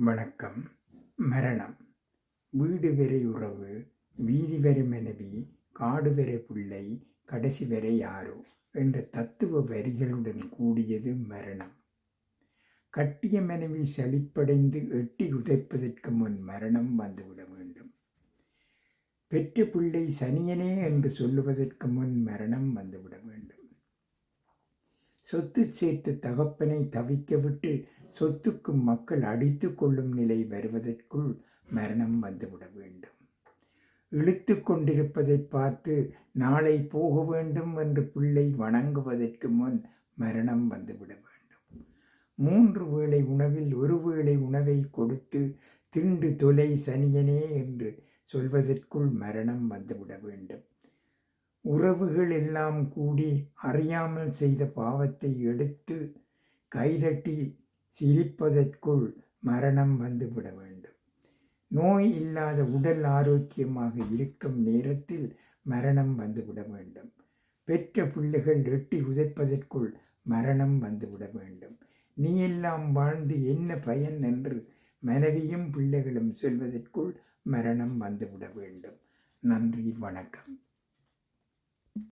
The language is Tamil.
வணக்கம். மரணம். வீடு வரை உறவு வீதி வரை மனைவி காடு வரை பிள்ளை கடைசி வரை யாரோ என்ற தத்துவ வரிகளுடன் கூடியது மரணம். கட்டிய மனைவி சலிப்படைந்து எட்டி உதைப்பதற்கு முன் மரணம் வந்துவிட வேண்டும். பெற்ற பிள்ளை சனியனே என்று சொல்லுவதற்கு முன் மரணம் வந்துவிட வேண்டும். சொத்து சேர்த்து தகப்பனை தவிக்க விட்டு சொத்துக்கும் மக்கள் அடித்து கொள்ளும் நிலை வருவதற்குள் மரணம் வந்துவிட வேண்டும். இழுத்து கொண்டிருப்பதை பார்த்து நாளை போக வேண்டும் என்று பிள்ளை வணங்குவதற்கு முன் மரணம் வந்துவிட வேண்டும். மூன்று வேளை உணவில் ஒரு வேளை உணவை கொடுத்து திண்டு தொலை சனியனே என்று சொல்வதற்குள் மரணம் வந்துவிட வேண்டும். உறவுகள் எல்லாம் கூடி அறியாமல் செய்த பாவத்தை எடுத்து கைதட்டி சிரிப்பதற்குள் மரணம் வந்துவிட வேண்டும். நோய் இல்லாத உடல் ஆரோக்கியமாக இருக்கும் நேரத்தில் மரணம் வந்துவிட வேண்டும். பெற்ற பிள்ளைகள் எட்டி உதைப்பதற்குள் மரணம் வந்துவிட வேண்டும். நீ எல்லாம் வாழ்ந்து என்ன பயன்? என்று மனைவியும் பிள்ளைகளும் சொல்வதற்குள் மரணம் வந்துவிட வேண்டும். நன்றி வணக்கம்.